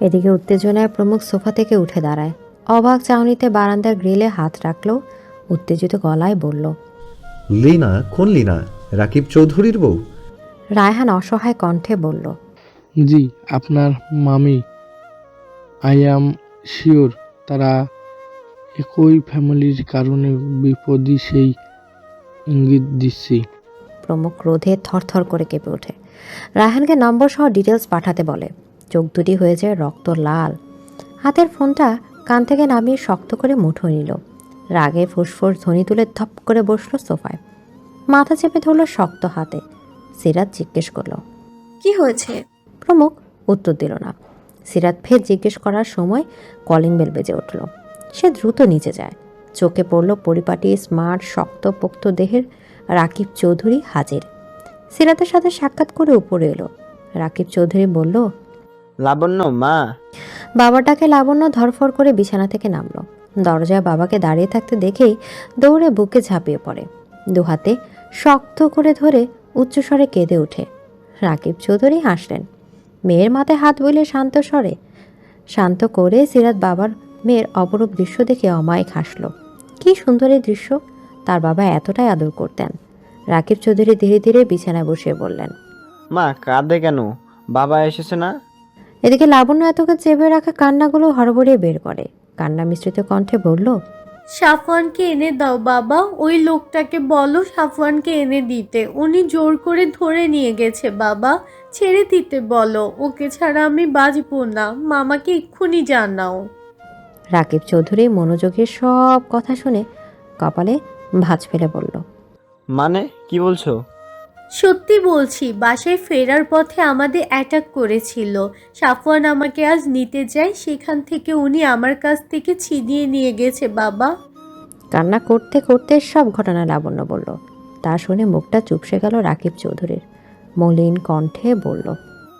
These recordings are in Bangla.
এদিকে উত্তেজনায় প্রমুখ সোফা থেকে উঠে দাঁড়ায়। অবাক চাউনিতে বারান্দার গ্রিলে হাত রাখল উত্তেজিত গলায় বলল লিনা কোন লিনা? রাকিব চৌধুরীর বউ? রায়হান অসহায় কণ্ঠে বলল জি আপনার মামি। আই অ্যাম শিওর তারা একই ফ্যামিলির কারণে বিপদী সেই ইঙ্গিত দিচ্ছি। প্রমুখ ক্রোধে থরথর করে কেঁপে ওঠে। রায়হানকে নম্বর সহ ডিটেলস পাঠাতে বলে চোখ দুটি হয়েছে রক্ত লাল। হাতের ফোনটা কান থেকে নামিয়ে শক্ত করে মুঠো নিল। রাগে ফুসফুস ধ্বনি তুলে ধপ করে বসল সোফায়। মাথা চেপে ধরলো শক্ত হাতে। সিরাত জিজ্ঞেস করল কি হয়েছে? প্রমুখ উত্তর দিল না। সিরাত ফের জিজ্ঞেস করার সময় কলিং বেল বেজে উঠল। সে দ্রুত নিচে যায়। চোখে পড়ল পরিপাটি স্মার্ট শক্ত পোক্ত দেহের রাকিব চৌধুরী হাজির। সিরাতের সাথে সাক্ষাৎ করে উপরে এলো। রাকিব চৌধুরী বলল লাবণ্য মা। বাবাটাকে লাবণ্য ধরফর করে বিছানা থেকে নামলো। দরজায় বাবাকে দাঁড়িয়ে থাকতে দেখেই দৌড়ে বুকে ঝাঁপিয়ে পড়ে। দুহাতে শক্ত করে ধরে উচ্চস্বরে কেঁদে ওঠে। রাকিব চৌধুরী হাসলেন মেয়ের মাথায় হাত বলে শান্ত স্বরে। শান্ত করে সিরাত বাবার মেয়ের অপরূপ দৃশ্য দেখে অমায়িক হাসল। কি সুন্দর এই দৃশ্য! তার বাবা এতটাই আদর করতেন। রাকিব চৌধুরী ধীরে ধীরে বিছানায় বসিয়ে বললেন মা কাঁদে কেন? বাবা এসেছে না? এদিকে লাবণ্য এতকে চেপে রাখা কান্নাগুলো হড়বড়িয়ে বের করে। কান্না মিশ্রিত কণ্ঠে বলল সাফওয়ানকে এনে দাও বাবা ওই লোকটাকে বলো সাফওয়ানকে এনে দিতে। উনি জোর করে ধরে নিয়ে গেছে বাবা ছেড়ে দিতে বলো। ওকে ছাড়া আমি বাঁচবো না। মামাকে এক্ষুনি জানাও। রাকিব চৌধুরী মনোযোগের সব কথা শুনে কপালে ভাঁজ ফেলে বলল মানে কি বলছো? সত্যি বলছি বাসায় ফেরার পথে আমাদের অ্যাটাক করেছিল। সাফওয়ান আমাকে আজ নিতে যায় সেখান থেকে উনি আমার কাছ থেকে ছিনিয়ে নিয়ে গেছে বাবা। কান্না করতে করতে সব ঘটনা লাবণ্য বলল। তা শুনে মুখটা চুপসে গেল রাকিব চৌধুরীর। মলিন কণ্ঠে বলল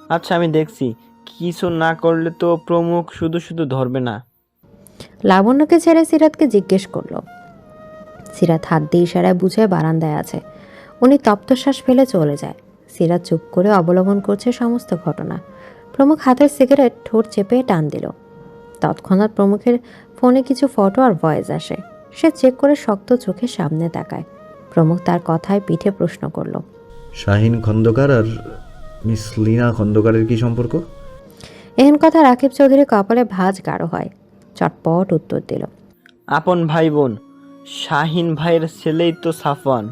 আচ্ছা আমি দেখছি। কিছু না করলে তো প্রমুখ শুধু শুধু ধরবে না। লাবণ্যকে ছেড়ে সিরাতকে জিজ্ঞেস করল। সিরাত হাত দিয়ে ইশারায় বুঝে বারান্দায় আছে। উনি তপ্তশ্বাস ফেলে চলে যায়। সিরাত চুপ করে অবলম্বন করছে সমস্ত ঘটনা। প্রমুখ হাতের সিগারেট ঠোঁট চেপে টান দিল। তৎক্ষণাৎ প্রমুখের ফোনে কিছু ফটো আর ভয়েস আসে। সে চেক করে শক্ত চোখে সামনে তাকায়। প্রমুখ তার কথায় পিঠে প্রশ্ন করল শাহিন খন্দকার আর মিস লিনা খন্দকারের কি সম্পর্ক? এহেন কথা রাকিব চৌধুরী কপালে ভাঁজ গাঢ় হয়। চটপট উত্তর দিল আপন ভাই বোন শাহিন ভাইয়ের ছেলেই তো সাফওয়ান।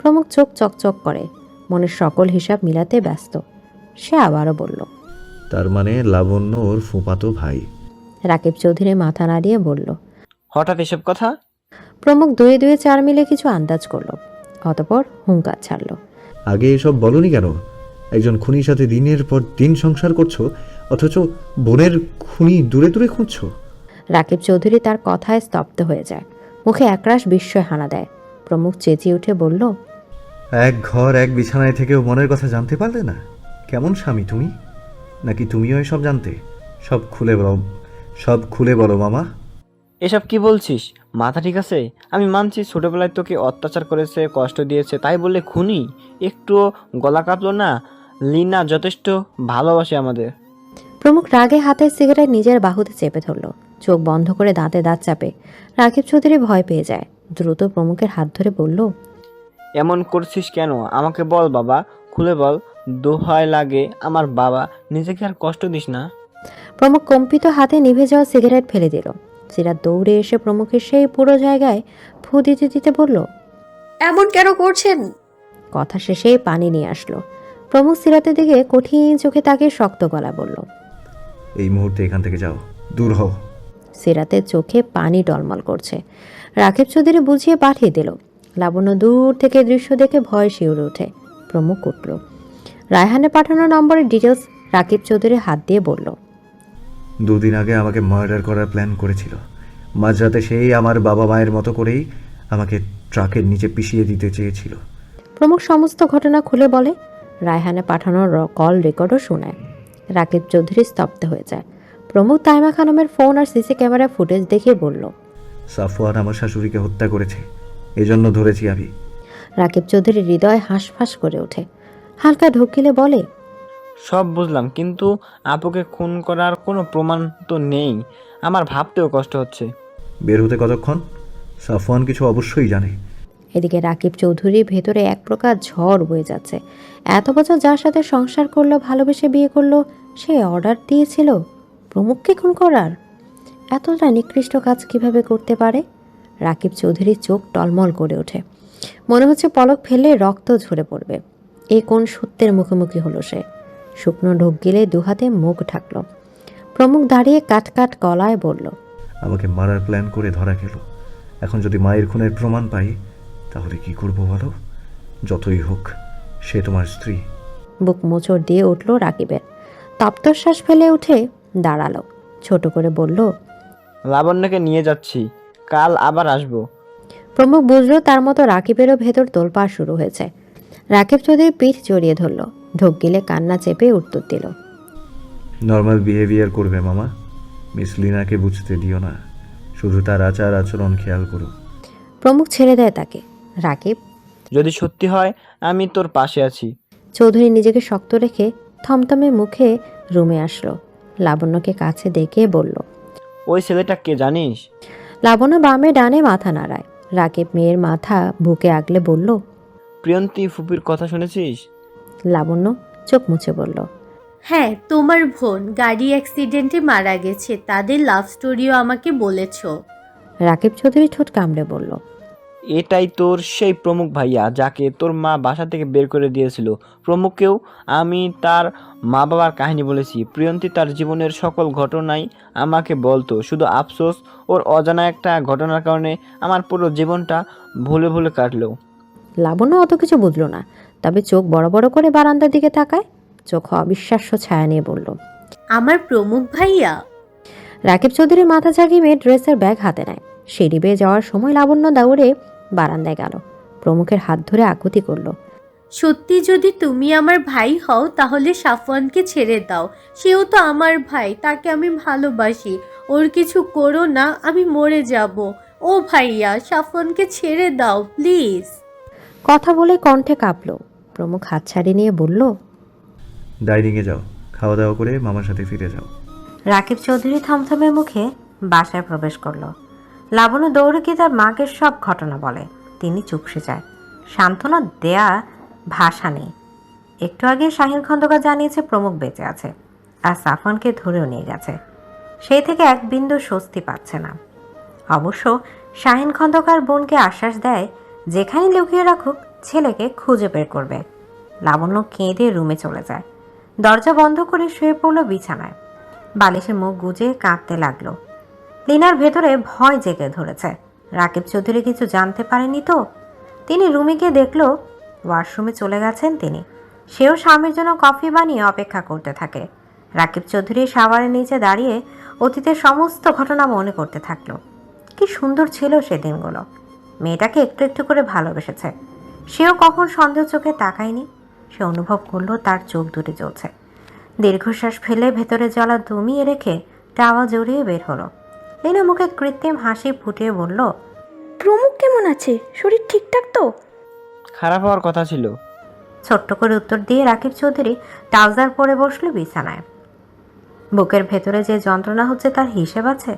প্রমুখ চোখ চকচক করে মনের সকল হিসাব মিলাতে ব্যস্ত। সে আবারও বলল তার মানে লাবণ্য ওর ফুপাতো ভাই। রাকিব চৌধুরী মাথা নাড়িয়ে বলল হঠাৎ এসব কথা? প্রমুখ দুয়ে দুয়ে চার মিলে কিছু আন্দাজ করল অতপর হুঙ্কার ছাড়ল। আগে এসব বলনি কেন? একজন খুনির সাথে দিনের পর দিন সংসার করছ অথচ বোনের খুনি দূরে দূরে খুঁজছো? রাকিব চৌধুরী তার কথায় স্তব্ধ হয়ে যায় মুখে একরাশ বিস্ময় হানা দেয়। প্রমুখ চেঁচিয়ে উঠে বলল এক ঘর এক বিছানায় থেকেও মনের কথা জানতে পারলে না? কেমন স্বামী তুমি? নাকি তুমিও এসব জানতে? সব খুলে বলো সব খুলে বলো মামা। এসব কি বলছিস? মাথা ঠিক আছে? আমি মানছি ছোটবেলায় তোকে অত্যাচার করেছে কষ্ট দিয়েছে তাই বললে খুনি। একটুও গলা কাঁপলো না? লিনা যথেষ্ট ভালোবাসে আমাদের। প্রমুখ রাগে হাতের সিগারেট নিজের বাহুতে চেপে ধরল। চোখ বন্ধ করে দাঁতে দাঁত চাপে রাকিব চৌধুরী ভয় পেয়ে যায়। দ্রুত প্রমুখের হাত ধরে বলল এমন করছিস কেন? আমাকে বল বাবা খুলে বল। দোহায় লাগে আমার বাবা নিজেকে আর কষ্ট দিস না। প্রমুখ কম্পিত হাতে নিভে যাওয়া সিগারেট ফেলে দিল। সিরাত দৌড়ে এসে প্রমুখের সেই পুরো জায়গায় ফু দিতে দিতে বলল এমন কেন করছেন? কথা শেষে পানি নিয়ে আসলো। প্রমুখ সিরাতের দিকে কঠিন চোখে তাকে শক্ত গলা বলল এই মুহূর্তে এখান থেকে যাও দূর হও। সিরাতের চোখে পানি টলমল করছে। রাকিব চৌধুরী বুঝিয়ে পাঠিয়ে দিল। লাবণ্য দূর থেকে দৃশ্য দেখে ভয় শিউরে ওঠে। প্রমুখ উঠল। রায়হানে পাঠানো নম্বরের ডিটেলস রাকিব চৌধুরী হাত দিয়ে বলল। দুদিন আগে আমাকে মার্ডার করার প্ল্যান করেছিল। মাঝরাতে সেই আমার বাবা মায়ের মতো করেই আমাকে ট্রাকের নিচে পিষিয়ে দিতে চেয়েছিল। প্রমুখ সমস্ত ঘটনা খুলে বলে। রায়হানে পাঠানো র- কল রেকর্ডও শোনায়। রাকিব চৌধুরী স্তব্ধ হয়ে যায়। প্রমুখ তাইমা খানমের ফোন আর সিসি ক্যামেরা ফুটেজ দেখে বলল সাফওয়ান আমার শাশুড়িকে হত্যা করেছে। এজন্য ধরেছি আমি। রাকিব চৌধুরীর হৃদয় হাঁসফাঁস করে ওঠে। হালকা ঢুকিলে বলে সব বুঝলাম কিন্তু আপুকে খুন করার কোনো প্রমাণ তো নেই। আমার ভাবতেও কষ্ট হচ্ছে। বের হতে কতক্ষণ? সাফওয়ান কিছু অবশ্যই জানে। এদিকে রাকিব চৌধুরীর ভেতরে এক প্রকার ঝড় বয়ে যাচ্ছে। এত বছর যার সাথে সংসার করল ভালোবেসে বিয়ে করল সে অর্ডার দিয়েছিল। প্রমুখকে খুন করার? এতটা নিকৃষ্ট কাজ কীভাবে করতে পারে? রাকিব চৌধুরীর চোখ টলমল করে ওঠে। মনে হচ্ছে পলক ফেলে রক্ত ঝরে পড়বে। এ কোন সত্যের মুখোমুখি হলো সে? শুকনো ঢোক গেলে দুহাতে মুখ ঢাকলো। প্রমুখ দাঁড়িয়ে কাট কাট গলায় বলল আমাকে মারার প্ল্যান করে ধরা গেল। এখন যদি মায়ের খুনের প্রমাণ পাই তাহলে কি করব বলো? যতই হোক সে তোমার স্ত্রী। বুক মোচড় দিয়ে উঠল রাকিবের। তপ্তশ্বাস ফেলে উঠে দাঁড়াল। ছোট করে বলল লাবণ্যকে নিয়ে যাচ্ছি। কাল আবার আসব। প্রমুখ বুঝলো তার মতো রাকিবেরও ভেতর তোলপাড় শুরু হয়েছে। রাকিব চৌধুরী পিঠ জড়িয়ে ধরল ঢোক গিলে কান্না চেপে উত্তর দিল। নর্মাল বিহেভিয়ার করবে মামা। মিস লিনাকে বুঝতে দিও না। শুধু তার আচার আচরণ খেয়াল করো। প্রমুখ ছেড়ে দেয় তাকে। রাকিব যদি সত্যি হয় আমি তোর পাশে আছি। চৌধুরী নিজেকে শক্ত রেখে থমথমে মুখে রুমে আসলো। লাবণ্যকে কাছে ডেকে বলল ওই ছেলেটা কে জানিস? লাবণ্য বামে ডানে মাথা নাড়ায়। রাকিব মেয়ের মাথা বুকে আগলে বলল প্রিয়ন্তী ফুপির কথা শুনেছিস? লাবণ্য চোখ মুছে বলল হ্যাঁ তোমার বোন গাড়ি অ্যাক্সিডেন্টে মারা গেছে তাদের লাভ স্টোরিও আমাকে বলেছ। রাকিব চৌধুরী ঠোঁট কামড়ে বলল এটাই তোর সেই প্রমুখ ভাইয়া যাকে তোর মা বাসা থেকে বের করে দিয়েছিল। প্রমুখকেও আমি তার মা বাবার কাহিনী বলেছি। প্রিয়ন্তী তার জীবনের সকল ঘটনাই আমাকে বলতো। শুধু আফসোস ওর অজানা একটা ঘটনার কারণে আমার পুরো জীবনটা ভুলে ভুলে কাটলো। লাবণ্য অত কিছু বুঝলো না তবে চোখ বড় বড় করে বারান্দার দিকে তাকায় চোখ অবিশ্বাস্য ছায়া নিয়ে বলল আমার প্রমুখ ভাইয়া? রাকিব চৌধুরী মাথা ঝাঁকিয়ে মেয়ে ড্রেসের ব্যাগ হাতে নেয়। সিঁড়ি বেয়ে যাওয়ার সময় লাবণ্য দৌড়ে বারান্দায় গেল। প্রমুখের হাত ধরে আকুতি করল সত্যি যদি তুমি আমার ভাই হও তাহলে সাফওয়ানকে ছেড়ে দাও। সেও তো আমার ভাই তাকে আমি ভালোবাসি। ওর কিছু করো না আমি মরে যাব। ও ভাইয়া সাফওয়ানকে ছেড়ে দাও প্লিজ। কথা বলে কণ্ঠে কাঁপলো। প্রমুখ হাত ছাড়িয়ে নিয়ে বলল ডাইনিংয়ে যাও খাওয়া দাওয়া করে মামার সাথে ফিরে যাও। রাকিব চৌধুরী থমথমে মুখে বাসায় প্রবেশ করল। লাবণ্য দৌড়ে গিয়ে তার মাকে সব ঘটনা বলে। তিনি চুপসে যায়। সান্ত্বনা দেয়া ভাষা নেই। একটু আগে শাহিন খন্দকার জানিয়েছে প্রমুখ বেঁচে আছে আর সাফনকে ধরেও নিয়ে গেছে। সেই থেকে এক বিন্দু স্বস্তি পাচ্ছে না। অবশ্য শাহিন খন্দকার বোনকে আশ্বাস দেয় যেখানে লুকিয়ে রাখুক, ছেলেকে খুঁজে বের করবে। লাবণ্য কেঁদে রুমে চলে যায়। দরজা বন্ধ করে শুয়ে পড়ল বিছানায়। বালিশে মুখ গুজে কাঁদতে লাগল। লিনার ভেতরে ভয় জেগে ধরেছে। রাকিব চৌধুরী কিছু জানতে পারেনি তো? তিনি রুমে গিয়ে দেখল, ওয়াশরুমে চলে গেছেন তিনি। সেও স্বামীর জন্য কফি বানিয়ে অপেক্ষা করতে থাকে। রাকিব চৌধুরী সাওয়ারের নিচে দাঁড়িয়ে অতীতের সমস্ত ঘটনা মনে করতে থাকল। কি সুন্দর ছিল সে দিনগুলো। মেয়েটাকে একটু একটু করে ভালোবেসেছে। সেও কখন সন্দেহ চোখে তাকায়নি। সে অনুভব করল তার চোখ দুটি চলছে দীর্ঘশ্বাস ফেলে ভেতরে জলা দমিয়ে রেখে টাওয়া জড়িয়ে বের হলো। লিনা মুখে কৃত্রিম হাসি ফুটিয়ে বলল প্রমুখ কেমন আছে? শরীর ঠিকঠাক তো? খারাপ হওয়ার কথা ছিল। ছোট্ট করে উত্তর দিয়ে রাকিব চৌধুরী ট্রাউজার পরে বসল বিছানায়। বুকের ভেতরে যে যন্ত্রণা হচ্ছে তার হিসেব আছে।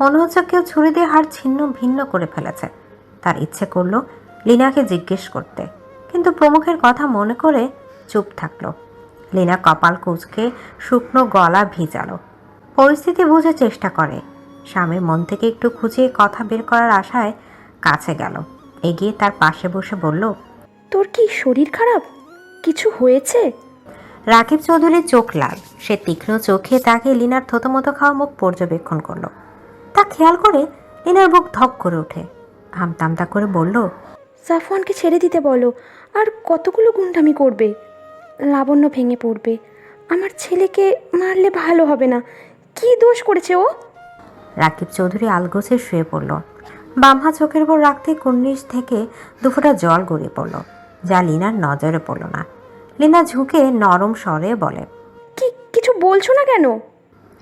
মনে হচ্ছে কেউ ছুরি দিয়ে হাড় ছিন্ন ভিন্ন করে ফেলেছে। তার ইচ্ছে করল লিনাকে জিজ্ঞেস করতে কিন্তু প্রমুখের কথা মনে করে চুপ থাকল। লিনা কপাল কুচকে শুকনো গলা ভিজালো। পরিস্থিতি বুঝে চেষ্টা করে। স্বামীর মন থেকে একটু খুঁজে কথা বের করার আশায় কাছে গেল। এগিয়ে তার পাশে বসে বলল তোর কি শরীর খারাপ? কিছু হয়েছে? রাকিব চৌধুরীর চোখ লাল। সে তীক্ষ্ণ চোখে তাকে লিনার থতমতো খাওয়া মুখ পর্যবেক্ষণ করল। তা খেয়াল করে লিনার বুক ধক করে ওঠে। আমতামতা করে বলল সাফওয়ানকে ছেড়ে দিতে বলো আর কতগুলো গুন্ডামি করবে? লাবণ্য ভেঙে পড়বে। আমার ছেলেকে মারলে ভালো হবে না। কি দোষ করেছে ও? রাকিব চৌধুরী আলগোছে শুয়ে পড়ল। বাম হাত চোখের উপর রাখতে কুন্নিশ থেকে দুফোঁটা জল গড়িয়ে পড়ল যা লিনার নজরে পড়ল না। লিনা ঝুঁকে নরম স্বরে বলে কি কিছু বলছো না কেন?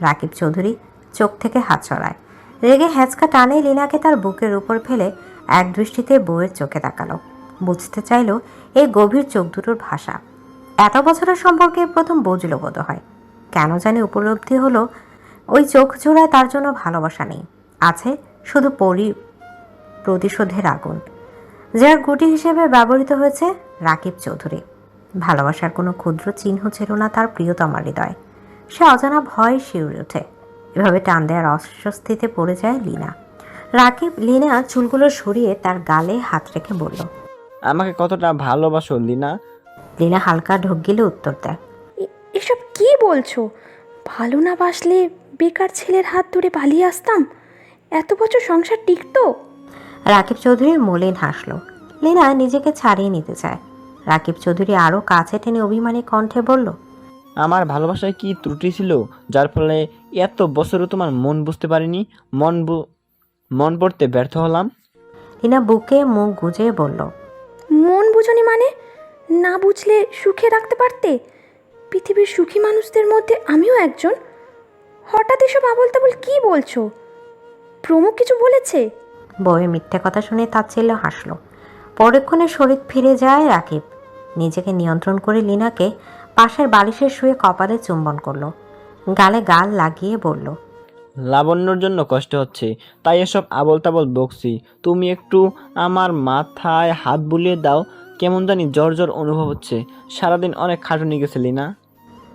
রাকিব চৌধুরী চোখ থেকে হাত সরায়। রেগে হ্যাঁচকা টানে লিনাকে তার বুকের উপর ফেলে এক দৃষ্টিতে বউয়ের চোখে তাকালো। বুঝতে চাইল এই গভীর চোখ দুটোর ভাষা। এত বছরের সম্পর্কে প্রথম বুঝলো বোধ হয় কেন জানি উপলব্ধি হলো ওই চোখ জোড়ায় তার জন্য ভালোবাসা নেই। আছে শুধু পরি প্রতিশোধের আগুন। যার গুটি হিসেবে ব্যবহৃত হয়েছে রাকিব চৌধুরী। ভালোবাসার কোনো ক্ষুদ্র চিহ্ন ছিল না তার প্রিয়তমার হৃদয়। সে অজানা ভয় শিউরে ওঠে। এভাবে টান দেওয়ার অস্বস্তিতে পড়ে যায় লিনা। রাকিব লিনা চুলগুলো সরিয়ে তার গালে হাত রেখে বলল আমাকে কতটা ভালোবাসো লিনা? লিনা হালকা ঢোক গিলে উত্তর দেয় এসব কি বলছো? ভালো না বাসলে বেকার ছেলের হাত ধরে পালিয়ে আসতাম? এত বছর সংসার টিকতো? রাকিব চৌধুরী মলিন হাসলো। লীনা নিজেকে ছাড়িয়ে নিতে চায়। রাকিব চৌধুরী আরও কাছে টেনে অভিমানী কণ্ঠে বলল আমার ভালোবাসায় কি ত্রুটি ছিল যার ফলে এত বছরও তোমার মন বুঝতে পারিনি? মন বু- মন পড়তে ব্যর্থ হলাম? লীনা বুকে মুখ গুজে বলল মন বুঝনি মানে? না বুঝলে সুখে রাখতে পারতে? পৃথিবীর সুখী মানুষদের মধ্যে আমিও একজন। হঠাৎ এসব আবল তাবল কি বলছো? প্রমুখ কিছু বলেছে? বউয়ের মিথ্যে কথা শুনে তার ছেলে হাসলো। পরক্ষণে শরীর ফিরে যায় রাকিব। নিজেকে নিয়ন্ত্রণ করে লিনাকে পাশের বালিশে শুয়ে কপালে চুম্বন করল। গালে গাল লাগিয়ে বলল লাবণ্যর জন্য কষ্ট হচ্ছে তাই এসব আবল তাবল বকছি। তুমি একটু আমার মাথায় হাত বুলিয়ে দাও কেমন জানি জ্বর জ্বর অনুভব হচ্ছে। সারাদিন অনেক খাটুনি গেছে লিনা।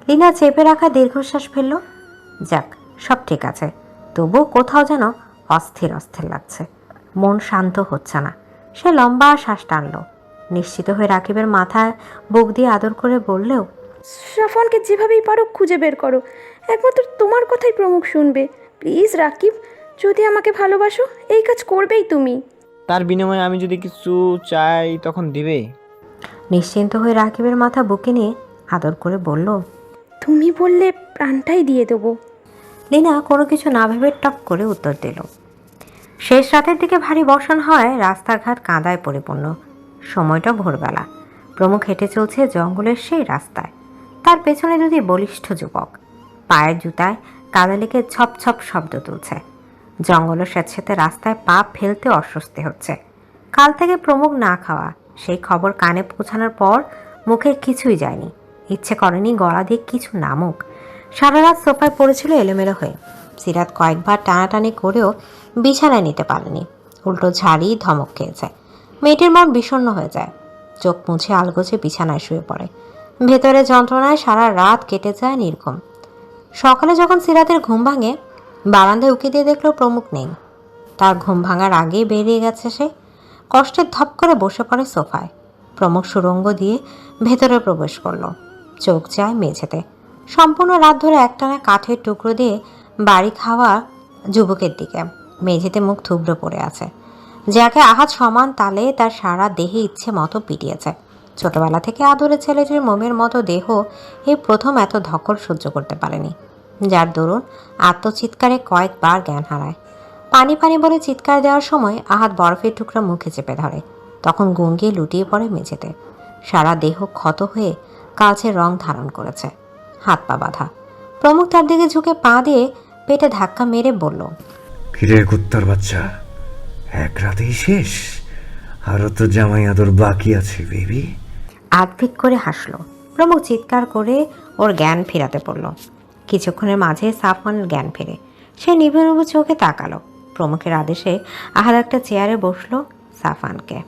লিনা চেপে রাখা দীর্ঘশ্বাস ফেলল। যাক সব ঠিক আছে। তবুও কোথাও যেন অস্থির অস্থির লাগছে। মন শান্ত হচ্ছে না। সে লম্বা শ্বাস টানল। নিশ্চিত হয়ে রাকিবের মাথায় বুক দিয়ে আদর করে বললেও সাফনকে যেভাবেই পারো খুঁজে বের করো। একমাত্র তোমার কথাই প্রমুখ শুনবে। প্লিজ রাকিব যদি আমাকে ভালোবাসো এই কাজ করবেই তুমি। তার বিনিময়ে আমি যদি কিছু চাই তখন দিবে। নিশ্চিন্ত হয়ে রাকিবের মাথা বুকে নিয়ে আদর করে বলল তুমি বললে প্রাণটাই দিয়ে দেবো। লিনা কোনো কিছু না ভেবে টপ করে উত্তর দিল। শেষ রাতের দিকে ভারী বর্ষণ হয় রাস্তাঘাট কাঁদায় পরিপূর্ণ। সময়টা ভোরবেলা। প্রমুখ হেঁটে চলছে জঙ্গলের সেই রাস্তায়। তার পেছনে দুটি বলিষ্ঠ যুবক। পায়ের জুতায় কাদা লেগে ছপ ছপ শব্দ তুলছে। জঙ্গলের স্বেচ্ছাতে রাস্তায় পা ফেলতে অস্বস্তি হচ্ছে। কাল থেকে প্রমুখ না খাওয়া, সেই খবর কানে পৌঁছানোর পর মুখে কিছুই যায়নি। ইচ্ছে করেনি গলা দিয়ে কিছু নামুক। সারা রাত সোফায় পড়েছিল এলোমেলো হয়ে। সিরাত কয়েকবার টানাটানি করেও বিছানায় নিতে পারেনি। উল্টো ঝাড়ি ধমক খেয়েছে। মেয়েটির মন বিষণ্ণ হয়ে যায়। চোখ মুছে আলগোছে বিছানায় শুয়ে পড়ে। ভেতরে যন্ত্রণায় সারা রাত কেটে যায় নির্ঘুম। সকালে যখন সিরাতের ঘুম ভাঙে, বারান্দায় উকি দিয়ে দেখল প্রমুখ নেই। তার ঘুম ভাঙার আগেই বেরিয়ে গেছে সে। কষ্টের ধপ করে বসে পড়ে সোফায়। প্রমুখ সুরঙ্গ দিয়ে ভেতরে প্রবেশ করল। চোখ যায় মেঝেতে। সম্পূর্ণ রাত ধরে একটানা কাঠের টুকরো দিয়ে বাড়ি খাওয়া যুবকের দিকে। মেঝেতে মুখ থুবড়ে পড়ে আছে। যাকে আহাত সমান তালে তার সারা দেহে ইচ্ছে মতো পিটিয়েছে। ছোটবেলা থেকে আদরে ছেলেটির মোমের মতো দেহ এই প্রথম এত ধকল সহ্য করতে পারেনি, যার দরুন আত্মচিৎকারে কয়েকবার জ্ঞান হারায়। পানি পানি বলে চিৎকার দেওয়ার সময় আহাত বরফের টুকরা মুখে চেপে ধরে। তখন গুঙ্গিয়ে লুটিয়ে পড়ে মেঝেতে। সারা দেহ ক্ষত হয়ে কালচে রং ধারণ করেছে। হাত পা বাঁধা। প্রমুখ তার দিকে ঝুঁকে পা দিয়ে পেটে ধাক্কা মেরে বলল ফিরে কুত্তার বাচ্চা এক রাতেই শেষ? আরও তো জামাই আদর বাকি আছে বেবি। আদভিক করে হাসলো। প্রমুখ চিৎকার করে ওর জ্ঞান ফেরাতে পড়ল কিছুক্ষণের মাঝে সাফওয়ানের জ্ঞান ফেরে। সে নিভে নিভে চোখে তাকালো। প্রমুখের আদেশে আহাদ একটা চেয়ারে বসল সাফানকে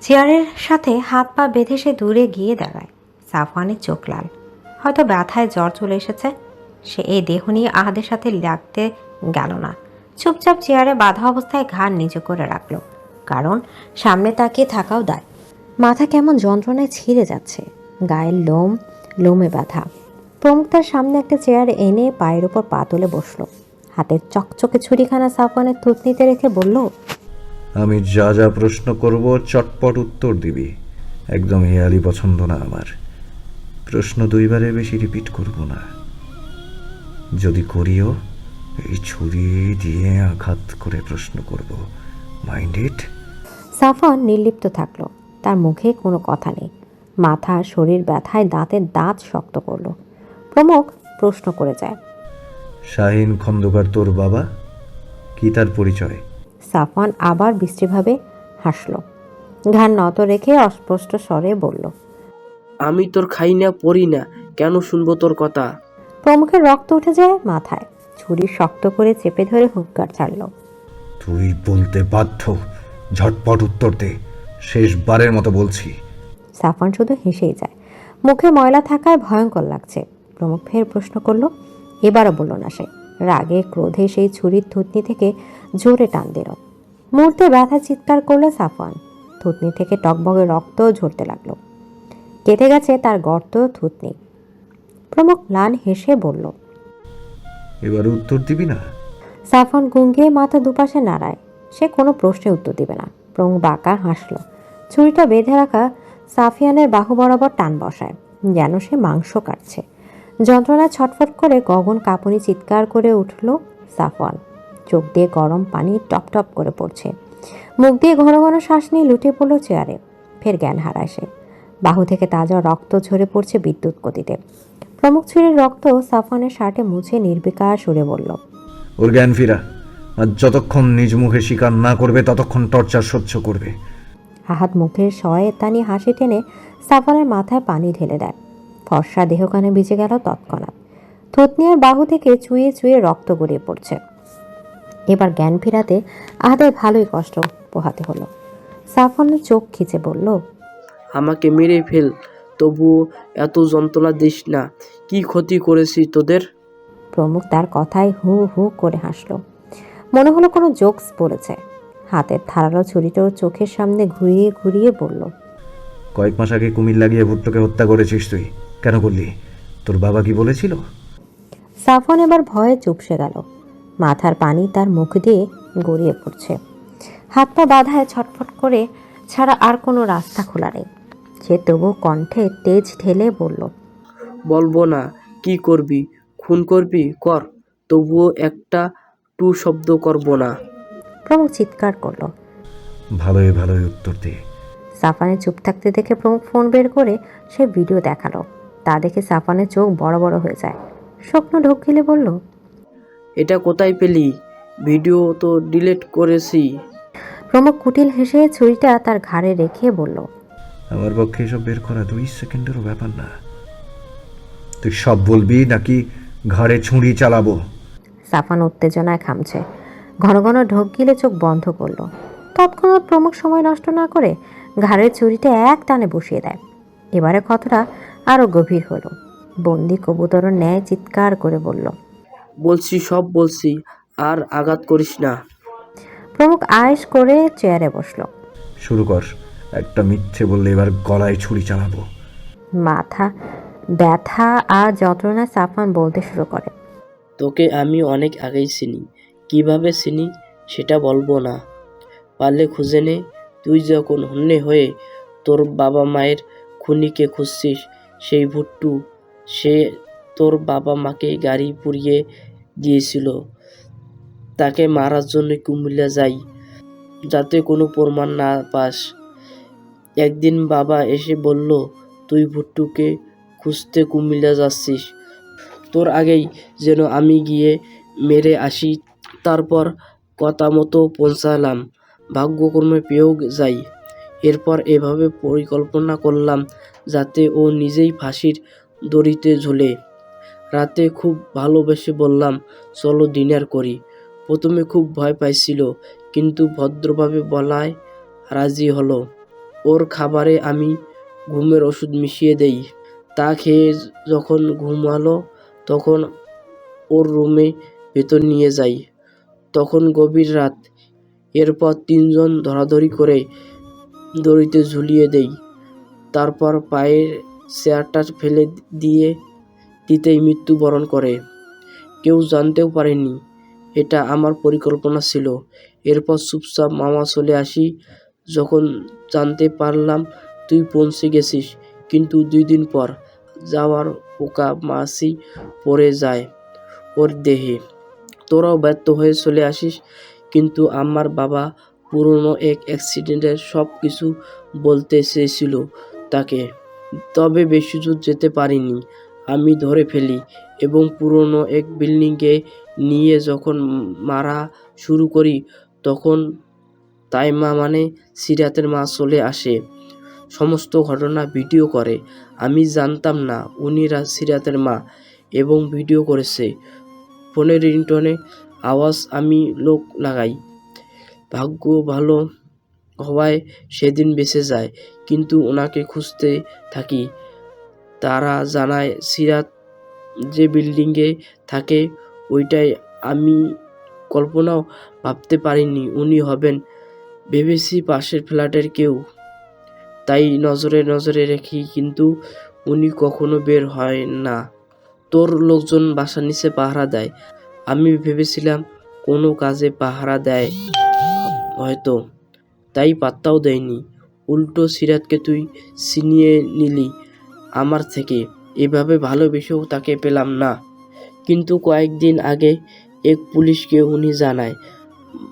চেয়ারের সাথে হাত পা বেঁধে সে দূরে গিয়ে দাঁড়ায়। সাফওয়ানের চোখ লাল। হয়তো ব্যথায় জ্বর চলে এসেছে। সে এই দেহ নিয়ে আহাদের সাথে লাগতে গেল না। চুপচাপ চেয়ারে বাঁধা অবস্থায় ঘাড় নিচু করে রাখল, কারণ সামনে তাকিয়ে থাকাও দায়। মাথা কেমন যন্ত্রণায় ছিঁড়ে যাচ্ছে, গায়ের লোম, লোমে বাঁধা প্রমুখ তার সামনে একটা চেয়ার এনে পায়ের ওপর পা তুলে বসল। হাতের চকচকে ছুরিখানা সাফওয়ানের থুতনিতে রেখে বলল, আমি যা যা প্রশ্ন করব, চটপট উত্তর দিবি। একদম হেয়ালি পছন্দ না আমার। প্রশ্ন দুইবারের বেশি রিপিট করব না। যদি করিও এই ছুরি দিয়ে আঘাত করে প্রশ্ন করব। মাইন্ডেড সাফওয়ান নির্লিপ্ত থাকল। তার মুখে কোনো কথা নেই। মাথা শরীর ব্যথায় দাঁতের দাঁত শক্ত করল। প্রমুখ প্রশ্ন করে যায়। শাহিন খন্দকার তোর বাবা? কি তার পরিচয়? সাফান আবার বিশ্রীভাবে হাসল। ঘাড় নত রেখে অস্পষ্ট স্বরে বলল আমি তোর খাই না পড়ি না। কেন শুনব তোর কথা? প্রমুখের রক্ত উঠে যায় মাথায়। ছুরি শক্ত করে চেপে ধরে হুঙ্কার ছাড়লো। তুই বলতে বাধ্য। ঝটপট উত্তর দে। শেষবারের মতো বলছি। সাফান শুধু হেসেই যায়। মুখে ময়লা থাকায় ভয়ঙ্কর লাগছে। প্রমুখ ফের প্রশ্ন করল এবারও বলল না সে? রাগে ক্রোধে সেই ছুরির থুতনি থেকে জোরে টান দিল। মুহূর্তে ব্যথা চিৎকার করল সাফান থুতনি থেকে টকবগে রক্ত ঝরতে লাগল। কেটে গেছে তার গর্ত থুতনি। প্রমুখ ম্লান হেসে বলল এবার উত্তর দিবি না? সাফান গুঙ্গিয়ে মাথা দুপাশে নাড়ায়। সে কোনো প্রশ্নে উত্তর দিবে না। প্রমুখ বাঁকা হাসল। ছুরিটা বেঁধে রাখা সাফিয়ানের বাহু বরাবর টান বসায় যেন সে মাংস কাটছে। যন্ত্রণায় ছটফট করে গগন কাঁপুনি চিৎকার করে উঠল সাফওয়ান। চোখ দিয়ে গরম পানি টপ টপ করে পড়ছে। মুখ দিয়ে ঘন ঘন শ্বাস নিয়ে লুটে পড়ল চেয়ারে। ফের জ্ঞান হারায় সে। বাহু থেকে তাজা রক্ত ঝরে পড়ছে বিদ্যুৎ গতিতে। প্রমুখ ছুরির রক্ত সাফওয়ানের শার্টে মুছে নির্বিকার সুরে বলল ওর জ্ঞান ফিরা। আর যতক্ষণ নিজ মুখে স্বীকার না করবে ততক্ষণ টর্চার সহ্য করবে। আহাত মুখের শয়তানি হাসি টেনে সাফানের মাথায় পানি ঢেলে দেয়। ফর্সা দেহকানে ভিজে গেল তৎক্ষণাৎ। থতনিয়ার বাহু থেকে চুয়ে চুয়ে রক্ত গড়িয়ে পড়ছে। এবার জ্ঞান ফিরাতে আহাদের ভালোই কষ্ট পোহাতে হলো। সাফনের চোখ খিচে বলল আমাকে মেরে ফেল তবুও এত যন্ত্রণা দিস না। কি ক্ষতি করেছি তোদের? প্রমুখ তার কথায় হু হু করে হাসলো। মনে হলো কোনো জোকস পড়েছে হাতের ধারালো ছুরিটা ওর চোখের সামনে ঘুরিয়ে ঘুরিয়ে বলল কয়েক মাস আগে কুমির লাগিয়ে ভুট্টোকে হত্যা করেছিস তুই। কেন করলি? তোর বাবা কি বলেছিল? সাফন এবার ভয়ে চুপসে গেল। মাথার পানি তার মুখ দিয়ে গড়িয়ে পড়ছে। হাত পা বাধায় ছটফট করে ছাড়া আর কোনো রাস্তা খোলা নেই। সে তবু কণ্ঠে তেজ ঢেলে বলল বলব না কি করবি? খুন করবি? কর তবুও একটা টু শব্দ করব না। প্রমুখ চিৎকার করল। ভালোই ভালোই উত্তর দে। সাফানের চুপ থাকতে দেখে প্রমুখ ফোন বের করে সে ভিডিও দেখাল। তা দেখে সাফানের চোখ বড় বড় হয়ে যায়। স্বপ্ন ঢোক গেলে বলল এটা কোথায় পেলি? ভিডিও তো ডিলিট করেছি। প্রমুখ কুটিল হেসে ছুরিটা তার ঘাড়ে রেখে বলল আমার পক্ষে এসব বের করা দুই সেকেন্ডেরও ব্যাপার না। তুই সব বলবি নাকি ঘাড়ে ছুরি চালাবো? সাফান উত্তেজনায় খামছে। ঘন ঘন ঢোক গিলে চোখ বন্ধ করল। তৎক্ষণাৎ প্রমুখ সময় নষ্ট না করে ঘাড়ের ছুরিটা এক টানে বসিয়ে দেয়। এবারে ক্ষতটা আরও গভীর হলো। বন্দি কবুতর ন্যায় চিৎকার করে বলল বলছি সব বলছি আর আঘাত করিস না। প্রমুখ আয়েস করে চেয়ারে বসল। শুরু কর। একটা মিথ্যে বললে এবার গলায় ছুরি চালাবো। মাথা ব্যথা আর যন্ত্রণায় সাফান বলতে শুরু করে। তোকে আমি অনেক আগেই চিনি। কীভাবে চিনি সেটা বলব না। পারলে খুঁজে নে। তুই যখন হন্যে হয়ে তোর বাবা মায়ের খুনিকে খুঁজছিস সেই ভুট্টু সে তোর বাবা মাকে গাড়ি পুড়িয়ে দিয়েছিল। তাকে মারার জন্য কুমিল্লা যাই যাতে কোনো প্রমাণ না পাস। একদিন বাবা এসে বলল, তুই ভুট্টুকে খুঁজতে কুমিল্লা যাচ্ছিস। তোর আগেই যেন আমি গিয়ে মেরে আসি, তারপর কথা মতো পৌঁছালাম। ভাগ্যক্রমে পেয়েও যাই। এরপর এভাবে পরিকল্পনা করলাম যাতে ও নিজেই ফাঁসির দড়িতে ঝুলে। রাতে খুব ভালোবেসে বললাম, চলো ডিনার করি। প্রথমে খুব ভয় পাইছিল, কিন্তু ভদ্রভাবে বলায় রাজি হলো। ওর খাবারে আমি ঘুমের ওষুধ মিশিয়ে দেই। তা খেয়ে যখন ঘুমালো তখন ওর রুমে ভেতর নিয়ে যাই। তখন গভীর রাত। এরপর তিনজন ধরাধরি করে দড়িতে ঝুলিয়ে দেই। তারপর পায়ের চেয়ারটা ফেলে দিয়ে দিতেই মৃত্যুবরণ করে। কেউ জানতেও পারেনি, এটা আমার পরিকল্পনা ছিল। এরপর চুপচাপ মামা চলে আসি। যখন জানতে পারলাম তুই পৌঁছে গেছিস, কিন্তু দুই দিন পর যাওয়ার পোকা মাছি পড়ে যায় ওর দেহে। তোরাও ব্যর্থ হয়ে চলে আসিস, কিন্তু আমার বাবা পুরনো এক অ্যাক্সিডেন্টের সব কিছু বলতে চেয়েছিল তাকে। তবে বেশি দূর যেতে পারিনি। আমি ধরে ফেলি এবং পুরনো এক বিল্ডিংয়ে নিয়ে যখন মারা শুরু করি, তখন তাই মা মানে সিরাতের মা চলে আসে। সমস্ত ঘটনা ভিডিও করে। আমি জানতাম না উনি সিরাতের মা এবং ভিডিও করেছে। ফোনের রিংটনে আওয়াজ আমি লোক লাগাই। ভাগ্য ভালো হওয়ায় সেদিন বেঁচে যায়, কিন্তু ওনাকে খুঁজতে থাকি। তারা জানায়, সিরাত যে বিল্ডিংয়ে থাকে, ওইটাই আমি কল্পনাও ভাবতে পারিনি উনি হবেন ভেবেছি পাশের ফ্ল্যাটের কেউ। তাই নজরে নজরে রেখি, কিন্তু উনি কখনো বের হয় না। তোর লোকজন বাসা নিচে পাহারা দেয়। আমি ভেবেছিলাম কোনো কাজে পাহারা দেয়, হয়তো। তাই পাত্তাও দেয়নি। উল্টো সিরাতকে তুই ছিনিয়ে নিলি আমার থেকে। এভাবে ভালোবেসেও তাকে পেলাম না। কিন্তু কয়েকদিন আগে এক পুলিশকে উনি জানায়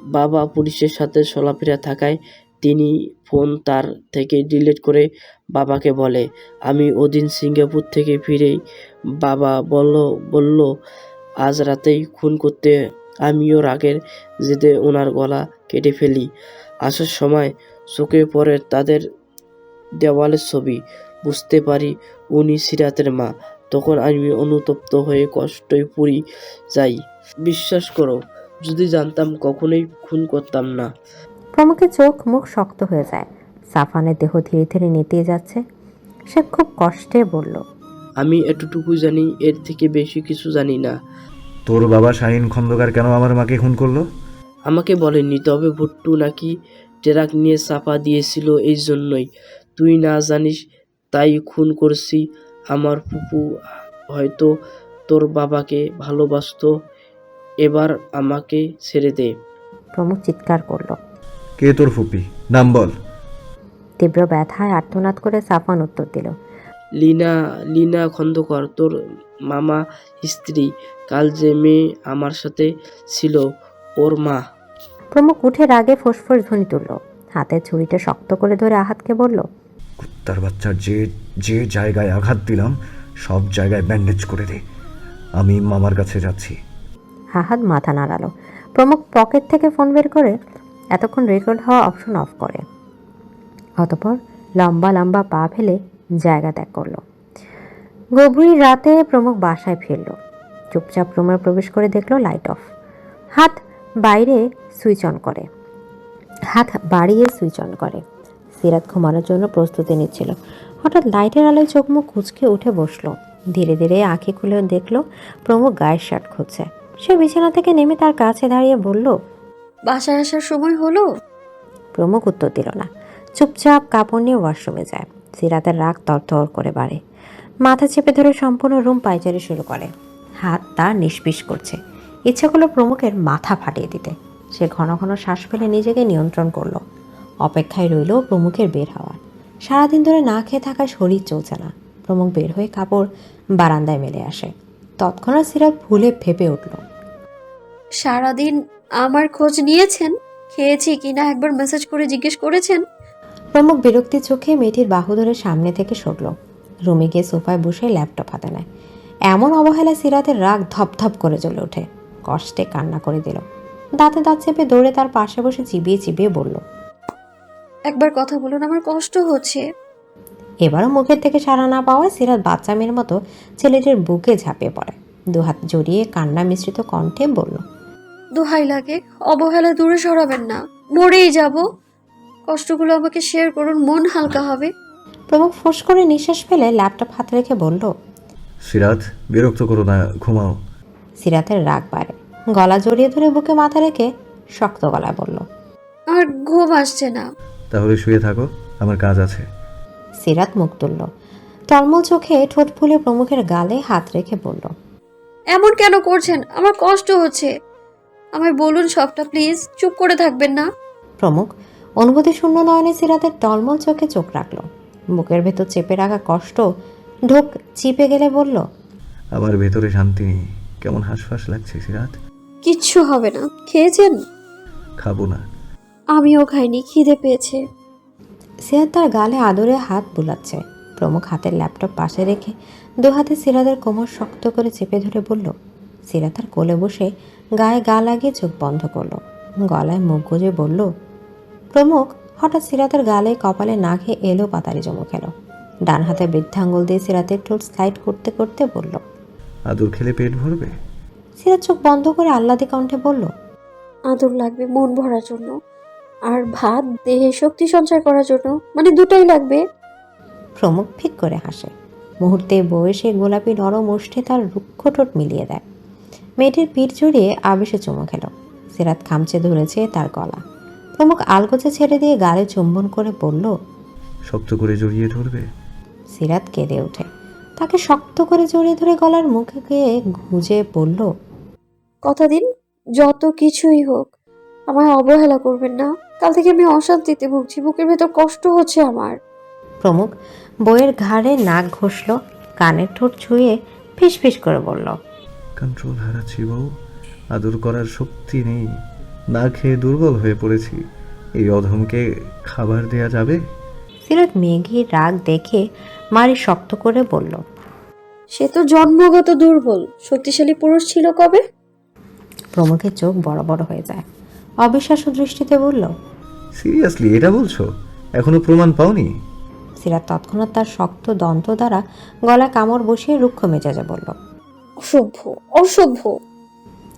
বাবা পুলিশের সাথে চলাফেরা থাকায় তিনি ফোন তার থেকে ডিলিট করে বাবাকে বলে, আমি ওদিন সিঙ্গাপুর থেকে ফিরেই বাবা বলল বলল, আজ রাতেই খুন করতে আমিও রাগের জেদে ওনার গলা কেটে ফেলি। আসার সময় চোখে পড়ে তাদের দেওয়ালের ছবি। বুঝতে পারি উনি সিরাতের মা। তখন আমি অনুতপ্ত হয়ে কষ্টই পুরি যাই। বিশ্বাস করো যদি জানতাম কখনোই খুন করতাম না। প্রমুখের চোখ মুখ শক্ত হয়ে যায়। সাফানের দেহ ধীরে ধীরে নেতিয়ে যাচ্ছে। সে খুব কষ্টে বলল আমি এতটুকু জানি এর থেকে বেশি কিছু জানি না। তোর বাবা শাহিন খন্দকার কেন আমার মাকে খুন করল? আমাকে বলেননি তবে ভুট্টু নাকি ট্রাক নিয়ে চাপা দিয়েছিল এই জন্যই। তুই না জানিস তাই খুন করছি। আমার ফুপু হয়তো তোর বাবাকে ভালোবাসতো। এবার আমাকে ছেড়ে দে। প্রমুখ চিৎকার করল। কে তোর ফুপি? নাম বল। তীব্র ব্যথায় আর্তনাদ করে সাফান উত্তর দিল লিনা লিনা খন্দকার তোর মামা স্ত্রী কাল যে মেয়ে আমার সাথে ছিল ওর মা। প্রমুখ উঠে রাগে ফোসফোস ধ্বনি তুলল হাতের ছুরিটা শক্ত করে ধরে আহাতকে বলল কুত্তার বাচ্চার যে যে জায়গায় আঘাত দিলাম সব জায়গায় ব্যান্ডেজ করে দে। আমি মামার কাছে যাচ্ছি। আহাত মাথা নাড়ালো। প্রমুখ পকেট থেকে ফোন বের করে এতক্ষণ রেকর্ড হওয়া অপশন অফ করে। অতপর লম্বা লম্বা পা ফেলে জায়গা ত্যাগ করল। গভীর রাতে প্রমুখ বাসায় ফিরল। চুপচাপ রুমে প্রবেশ করে দেখল লাইট অফ হাত বাইরে সুইচ অন করে। হাত বাড়িয়ে সুইচ অন করে। সিরাত ঘুমানোর জন্য প্রস্তুতি নিচ্ছিল। হঠাৎ লাইটের আলোয় চোখ মুখ কুচকে উঠে বসল। ধীরে ধীরে আঁখি খুলে দেখল প্রমুখ গায়ের শার্ট খুঁজছে সে বিছানা থেকে নেমে তার কাছে দাঁড়িয়ে বলল বাসায় আসার সময় হলো? প্রমুখ উত্তর দিল না। চুপচাপ কাপড় নিয়ে ওয়াশরুমে যায়। সিরাতের রাগ তরতর করে বাড়ে। মাথা চেপে ধরে সম্পূর্ণ রুম পাইচারি শুরু করে। হাত তার নিষ্পিস করছে। ইচ্ছা করল প্রমুখের মাথা ফাটিয়ে দিতে। সে ঘন ঘন শ্বাস ফেলে নিজেকে নিয়ন্ত্রণ করল। অপেক্ষায় রইল প্রমুখের বের হওয়ার। সারাদিন ধরে না খেয়ে থাকার শরীর চলছে না। প্রমুখ বের হয়ে কাপড় বারান্দায় মেলে আসে। তৎক্ষণাৎ সিরাত ভুলে ফেপে উঠল। সারাদিন আমার খোঁজ নিয়েছেন? খেয়েছি কিনা একবার মেসেজ করে জিজ্ঞেস করেছেন? প্রমুখ বিরক্তি চোখে মেয়েটির বাহু ধরে সামনে থেকে সরল। রুমে গিয়ে সোফায় বসে ল্যাপটপ হাতে নেয়। এমন অবহেলা সিরাতের রাগ ধপধপ করে জ্বলে ওঠে। কষ্টে কান্না করে দিল। দাঁতে দাঁত চেপে দৌড়ে তার পাশে বসে চিবিয়ে চিবিয়ে বলল একবার কথা বলুন আমার কষ্ট হচ্ছে। এবারও মুখের থেকে সাড়া না পাওয়া সিরাত বাচ্চা মেয়ের মতো ছেলেটির বুকে ঝাঁপিয়ে পড়ে। দুহাত জড়িয়ে কান্না মিশ্রিত কণ্ঠে বলল দোহাই লাগে অবহেলা দূরে সরাবেন না। মরেই যাব। কষ্টগুলো আমাকে শেয়ার করুন মন হালকা হবে। প্রমুখ ফোঁস করে নিঃশ্বাস ফেলে ল্যাপটপ হাতে রেখে বলল সিরাত বিরক্ত করো না ঘুমাও। সিরাতের রাগ বাড়ে। গলা জড়িয়ে ধরে বুকে মাথা রেখে শক্ত গলায় বলল আমার ঘুম আসছে না। তাহলে শুয়ে থাকো আমার কাজ আছে। সিরাত মুখ তুলল টলমল চোখে ঠোঁট ফুলে প্রমুখের গালে হাত রেখে বলল এমন কেন করছেন? আমার কষ্ট হচ্ছে। আমায় বলুন সবটা প্লিজ। চুপ করে থাকবেন না। প্রমুখ অনুভূতি শূন্য নয়নে সিরাতের টলমল চোখে চোখ রাখল। বুকের ভেতর চেপে রাখা কষ্ট ঢোক চিপে গেলে বলল আমার ভেতরে শান্তি নেই। কেমন হাঁসফাঁস লাগছে সিরাত? কিচ্ছু হবে না। খেয়েছেন? খাব না। আমিও খাইনি খিদে পেয়েছে। সিরাত তার গালে আদরে হাত বুলাচ্ছে। প্রমুখ হাতের ল্যাপটপ পাশে রেখে দু হাতে সিরাতের কোমর শক্ত করে চেপে ধরে বলল সিরাত তার কোলে বসে গায়ে গা লাগিয়ে চোখ বন্ধ করল। গলায় মুখ গুজে বলল প্রমুখ হঠাৎ সিরাতের গালে কপালে না খেয়ে এলো পাতারি জমু খেলো। ডান হাতে বৃদ্ধাঙ্গুল দিয়ে সিরাতের ঠোঁট স্লাইড করতে করতে বলল আদর খেলে পেট ভরবে? সিরাত চোখ বন্ধ করে আহ্লাদে কণ্ঠে বলল আদর লাগবে মন ভরার জন্য আর ভাত দেহে শক্তি সঞ্চয় করার জন্য মানে দুটাই লাগবে। প্রমুখ ফিক করে হাসে। মুহূর্তে বয়সে গোলাপি নরম ওষ্ঠে তার রুক্ষ ঠোঁট মিলিয়ে দেয়। মেয়েটির পিঠ জড়িয়ে আবেশে চুমু খেল। সিরাত খামচে ধরেছে তার গলা। প্রমুখ আলগোচে ছেড়ে দিয়ে গালে চুম্বন করে বলল শক্ত করে জড়িয়ে ধরবে? সিরাত কেঁদে ওঠে। তাকে শক্ত করে জড়িয়ে ধরে গলার মুখে গিয়ে গুজে বলল কথা দিন যত কিছুই হোক আমায় অবহেলা করবেন না। কাল থেকে আমি অশান্তিতে ভুগছি বুকের ভেতর কষ্ট হচ্ছে আমার। প্রমুখ বইয়ের ঘাড়ে নাক ঘষল কানের ঠোঁট ছুঁয়ে ফিস ফিস করে বলল কন্ট্রোল হারাচ্ছি বউ আদর করার শক্তি নেই। না খেয়ে দুর্বল হয়ে পড়েছি। এই অধমকে খাবার দেয়া যাবে? সিরাত মেঘির রাগ দেখে মারি শক্ত করে বলল সে তো জন্মগত দুর্বল শক্তিশালী পুরুষ ছিল কবে? প্রমুখের চোখ বড় বড় হয়ে যায়। অবিশ্বাস্য দৃষ্টিতে বলল সিরিয়াসলি এটা বলছো? এখনও প্রমাণ পাওনি? সিরাত তৎক্ষণাৎ তার শক্ত দন্ত দ্বারা গলায় কামড় বসিয়ে রুক্ষ মেজাজে বলল অসভ্য অসভ্য।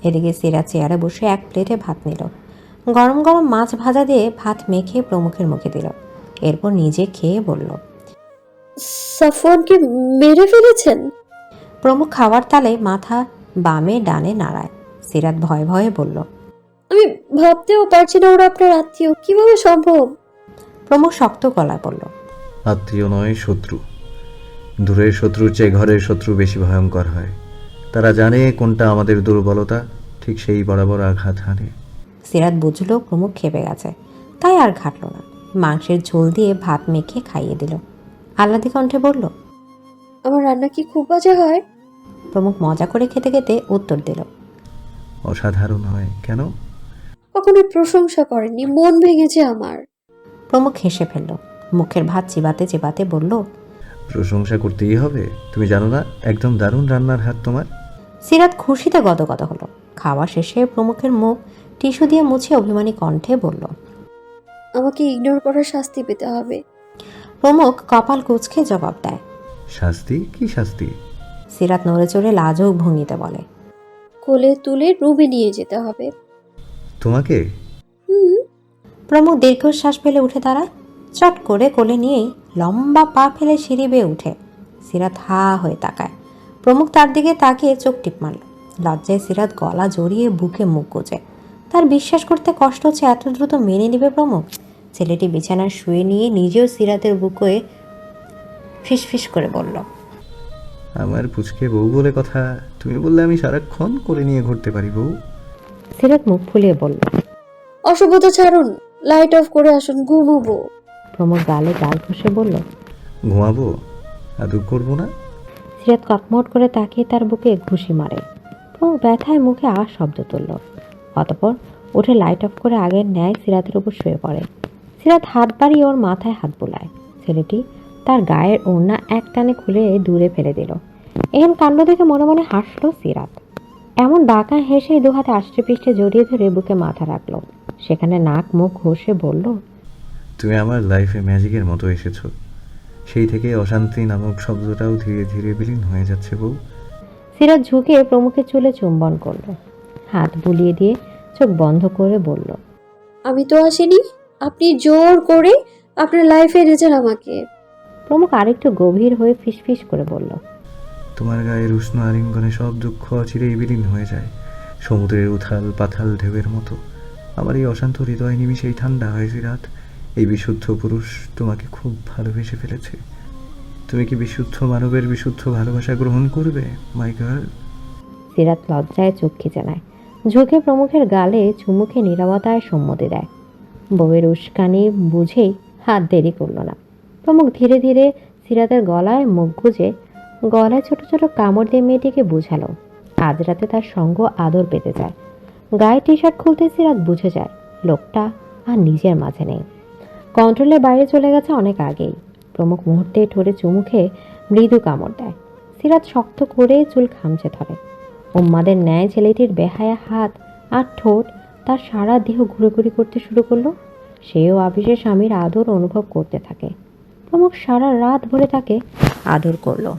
এদিকে সিরা চেয়ারে বসে এক প্লেটে ভাত নিল। গরম গরম মাছ ভাজা দিয়ে ভাত মেখে প্রমুখের মুখে দিল। এরপর নিজে খেয়ে বলল সাফওয়ানকে মেরে ফেলেছেন? প্রমুখ খাওয়ার তালে মাথা বামে ডানে নাড়ায়। সিরাত ভয়ে ভয়ে বলল আমি ভাবতেও পারছি না ওরা আপনার আত্মীয় কীভাবে সম্ভব? প্রমুখ শক্ত গলায় বলল আত্মীয় নয় শত্রু। দূরের শত্রুর চেয়ে ঘরের শত্রু বেশি ভয়ঙ্কর হয়। তারা জানে কোনটা আমাদের দুর্বলতা ঠিক সেই বরাবর আঘাত হানে। সিরাত বুঝলো প্রমুখ খেপে গেছে। তাই আর ঘাটল না। মাংসের ঝোল দিয়ে ভাত মেখে খাইয়ে দিল। আল্লাদি কণ্ঠে বলল আমার রান্না কি খুব মজা হয়? প্রমুখ মজা করে খেতে খেতে উত্তর দিল অসাধারণ হয়। কেন? কখনো প্রশংসা করেনি মন ভেঙেছে আমার। প্রমুখ হেসে ফেলল মুখের ভাত চিবাতে চিবাতে বলল প্রশংসা করতেই হবে। তুমি জানো না একদম দারুণ রান্নার হাত তোমার। সিরাত খুশিতে গদগদ হলো। খাওয়া শেষে প্রমুখের মুখ টিস্যু দিয়ে মুছে অভিমানী কণ্ঠে বলল আমাকে ইগনোর করার শাস্তি পেতে হবে। প্রমুখ কপাল কুচকে জবাব দেয় শাস্তি? কি শাস্তি? সিরাত নড়ে চড়ে লাজক ভঙ্গিতে বলে কোলে তুলে রুমে নিয়ে যেতে হবে। তোমাকে? হুম। প্রমুখ দীর্ঘশ্বাস ফেলে উঠে দাঁড়ায় চট করে কোলে নিয়েই লম্বা পা ফেলে সিঁড়ি বেয়ে উঠে সিরাত হা হয়ে তাকায়। প্রমুখ তার দিকে তাকিয়ে চোখ টিপ মারল। লজ্জায় সিরাত গলা জড়িয়ে বুকে মুখ গুজে। তার বিশ্বাস করতে কষ্ট হচ্ছে এত দ্রুত মেনে নেবে প্রমুখ? ছেলেটি বিছানায় শুয়ে নিয়ে নিজেও সিরাতের বুকে ফিসফিস করে বলল আমার পুচকে বউ বলে কথা তুমি বললে আমি সারাক্ষণ করে নিয়ে ঘুরতে পারি বউ? সিরাত মুখ ফুলিয়ে বলল অসভ্যতা ছাড়ুন লাইট অফ করে আসুন ঘুমোবো। প্রমুখ গালে গাল ঘষে বলল ঘুমাবো? আদর করব না? সিরাত কটমট করে তাকিয়ে তার বুকে ঘুষি মারে। প্রমুখ ব্যথায় মুখে আর শব্দ তুলল। অতপর উঠে লাইট অফ করে আগের ন্যায় সিরাতের উপর শুয়ে পড়ে। সিরাত হাত বাড়িয়ে ওর মাথায় হাত বুলায়। ছেলেটি তার গায়ের ওড়না এক টানে খুলে দূরে ফেলে দিল। এহেন কাণ্ড দেখে মনে মনে হাসলো সিরাত। এমন বাঁকা হেসে দু হাতে আষ্টে পৃষ্ঠে জড়িয়ে ধরে বুকে মাথা রাখল। সেখানে নাক মুখ ঘষে বলল, তুমি আমার লাইফে ম্যাজিকের মতো এসেছ। সেই থেকে অশান্তি নামক শব্দটাও ধীরে ধীরে বিলীন হয়ে যাচ্ছে বউ। সিরাত ঝুঁকে প্রমুখের চুলে চুম্বন করল। হাত বুলিয়ে দিয়ে চোখ বন্ধ করে বলল আমি তো আসিনি। আপনি জোর করে আপনার লাইফে এনেছেন আমাকে। প্রমুখ আরেকটু গভীর হয়ে ফিসফিস করে বলল তোমার গায়ের উষ্ণ আলিঙ্গনে সব দুঃখ অচিরেই বিলীন হয়ে যায়। সমুদ্রের উথাল পাথাল ঢেউয়ের মতো। আমার এই অশান্ত হৃদয় নিমিষেই ঠান্ডা হয়েছে রাত এই বিশুদ্ধ পুরুষ তোমাকে খুব ভালোবেসে ফেলেছে। তুমি কি বিশুদ্ধ মানবের বিশুদ্ধ ভালোবাসা গ্রহণ করবে মাই গার্ল সিরাত লজ্জায় চোখ খিচে নেয় ঝুঁকে প্রমুখের গালে চুমুখে নিরবতায় সম্মতি দেয়। বউয়ের উস্কানি বুঝেই হাত দেরি করল না। প্রমুখ ধীরে ধীরে সিরাতের গলায় মুখ গুজে গলায় ছোট ছোট কামড় দিয়ে মেয়েটিকে বুঝালো, আজ রাতে তার সঙ্গ আদর পেতে যায় গায়ে টি শার্ট খুলতে সিরাত বুঝে যায়, লোকটা আর নিজের মাঝে নেই। কন্ট্রোলের বাইরে চলে গেছে অনেক আগেই। প্রমুখ মুহূর্তে ঠোঁটে চুমুখে মৃদু কামড় দেয়। সিরাত শক্ত করে চুল খামচে ধরে। উম্মাদের ন্যায় ছেলেটির বেহায়া হাত আর ঠোঁট তার সারা দেহ ঘুরে করতে শুরু করল। সেও আবিষে স্বামীর আদর অনুভব করতে থাকে। প্রমুখ সারা রাত ভরে তাকে আদর করল।